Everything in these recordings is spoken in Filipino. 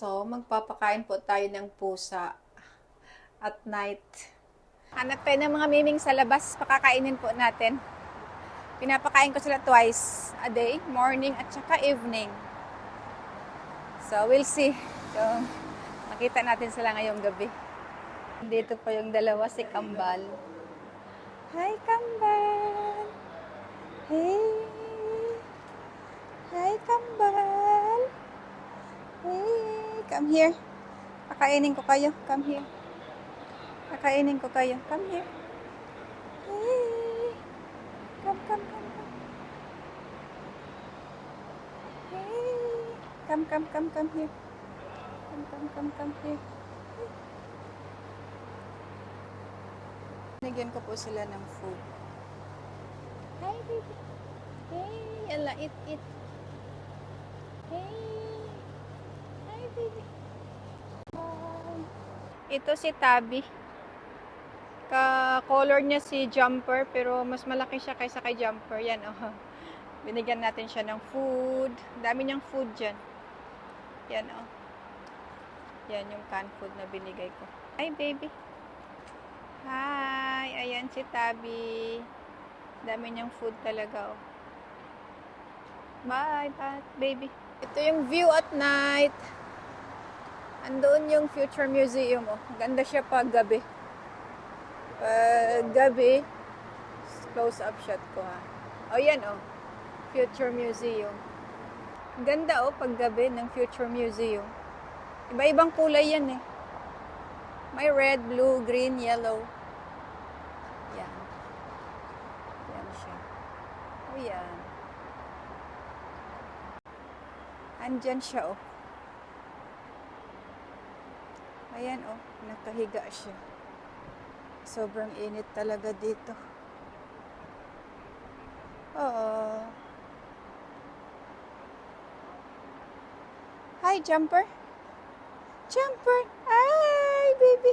So, magpapakain po tayo ng pusa at night. Hanap tayo ng mga miming sa labas, pakakainin po natin. Pinapakain ko sila twice a day, morning at saka evening. So, we'll see. So, makita natin sila ngayong gabi. Dito pa yung dalawa, si Kambal. Hi, Kambal! Hey! Hi, Kambal! Hey! Come here. Pakainin ko kayo. Come here. Kakainin ko kayo. Come here. Hey. Come, come, come, come. Hey. Come, come, come, come here. Come, come, come, come here. Nagyan ko po sila ng food. Hi, baby. Hey, ala, eat, eat. Hey. Ito si Tabi. Ka-color niya si Jumper, pero mas malaki siya kaysa kay Jumper. Yan, oh. Binigyan natin siya ng food. Dami niyang food dyan. Yan, oh. Yan yung canned food na binigay ko. Hi, baby. Hi! Ayan si Tabi. Dami niyang food talaga, oh. Bye, bye, baby. Ito yung view at night. Andoon yung Future Museum, oh. Ganda siya pag gabi. Pag gabi, close up shot ko, ha. Oh, yan, oh. Future Museum. Ganda, oh, pag gabi ng Future Museum. Iba-ibang kulay yan, eh. May red, blue, green, yellow. Yan. Yan siya. Oh, yan. Andyan siya, oh. Ayan, oh. Nakahiga siya. Sobrang init talaga dito. Oo. Hi, Jumper. Jumper. Hi, baby.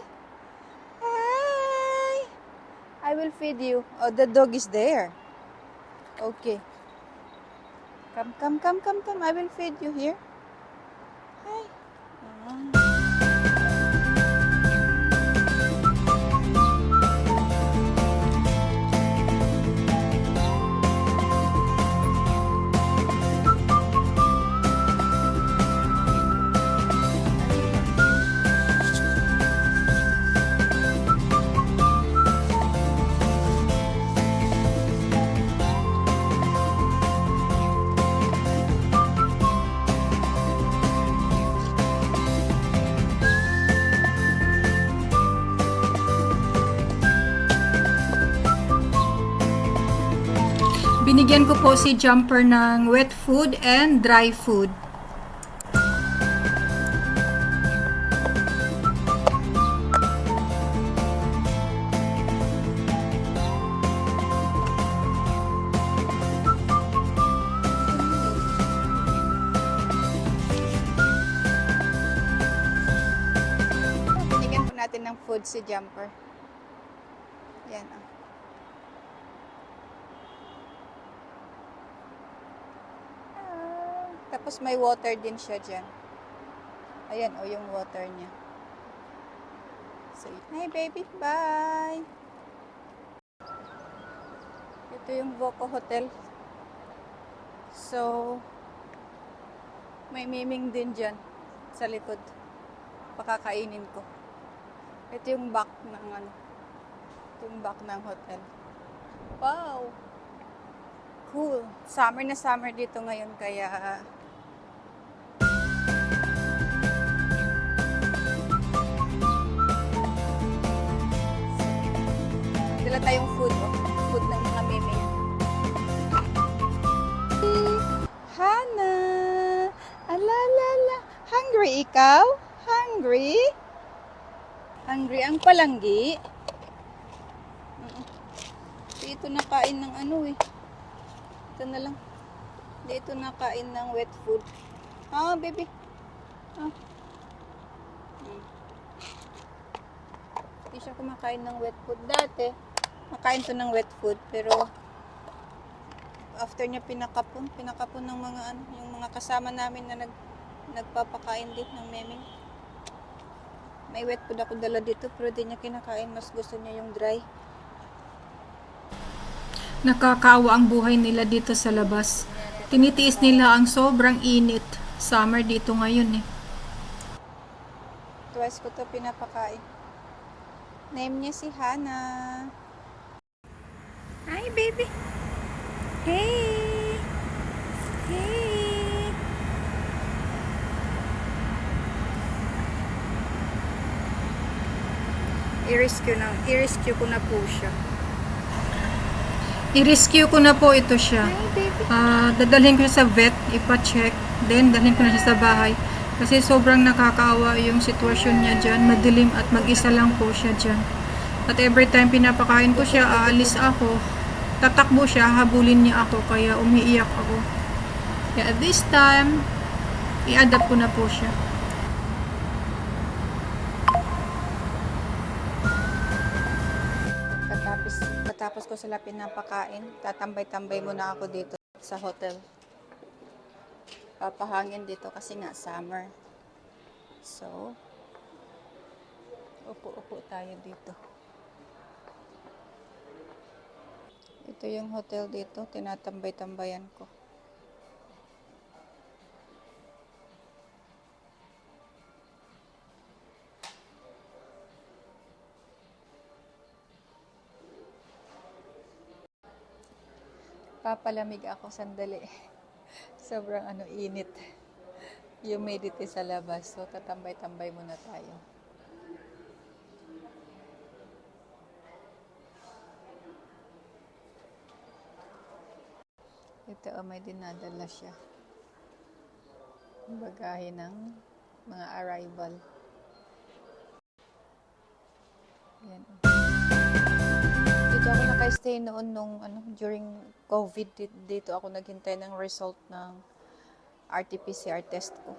Hi. I will feed you. Oh, the dog is there. Okay. Come, come, come, come, come. I will feed you here. Hi. Ah. Binigyan ko po si Jumper ng wet food and dry food. Binigyan po natin ng food si Jumper. Yan, oh. Tapos may water din siya dyan. Ayan, o yung water niya. So, hi baby, bye! Ito yung Voco Hotel. So, may miming din dyan sa likod. Pakakainin ko. Ito yung back ng ano. Ito yung back ng hotel. Wow! Cool. Summer na summer dito ngayon kaya ikaw? Hungry? Hungry ang palanggi? Dito nakain ng ano eh. Ito na lang. Dito nakain ng wet food. Ah, baby. Ah. Mm. Hindi siya kumakain ng wet food dati. Makain to ng wet food pero after niya pinakapon, pinakapon ng mga ano, yung mga kasama namin na nag nagpapakain din ng meming. May wet food ako dala dito pero di niya kinakain. Mas gusto niya yung dry. Nakakaawa ang buhay nila dito sa labas. Tinitiis nila ang sobrang init. Summer dito ngayon eh. Twice ko to pinapakain. Name niya si Hana. Hi, baby. Hey. Hey. I-rescue na, i-rescue ko na po siya. I-rescue ko na po ito siya. Ah, dadalhin ko siya sa vet, ipa-check. Then, dalhin ko na siya sa bahay. Kasi sobrang nakakaawa yung sitwasyon niya dyan. Madilim at mag-isa lang po siya dyan. At every time pinapakain ko siya, aalis ako. Tatakbo siya, habulin niya ako. Kaya umiiyak ako. Kaya at this time, i-adapt ko na po siya. Katapos ko sila pinapakain, tatambay-tambay muna ako dito sa hotel. Papahangin dito kasi nga summer. So, upo-upo tayo dito. Ito yung hotel dito, tinatambay-tambayan ko. Papalamig ako sandali. Sobrang ano, init. Humidity sa labas. So, tatambay-tambay muna tayo. Ito, oh, may dinadala siya. Bagahe ng mga arrival. Yan. Naka-stay noon nung ano, during COVID. Di- Dito ako naghintay ng result ng RT-PCR test ko.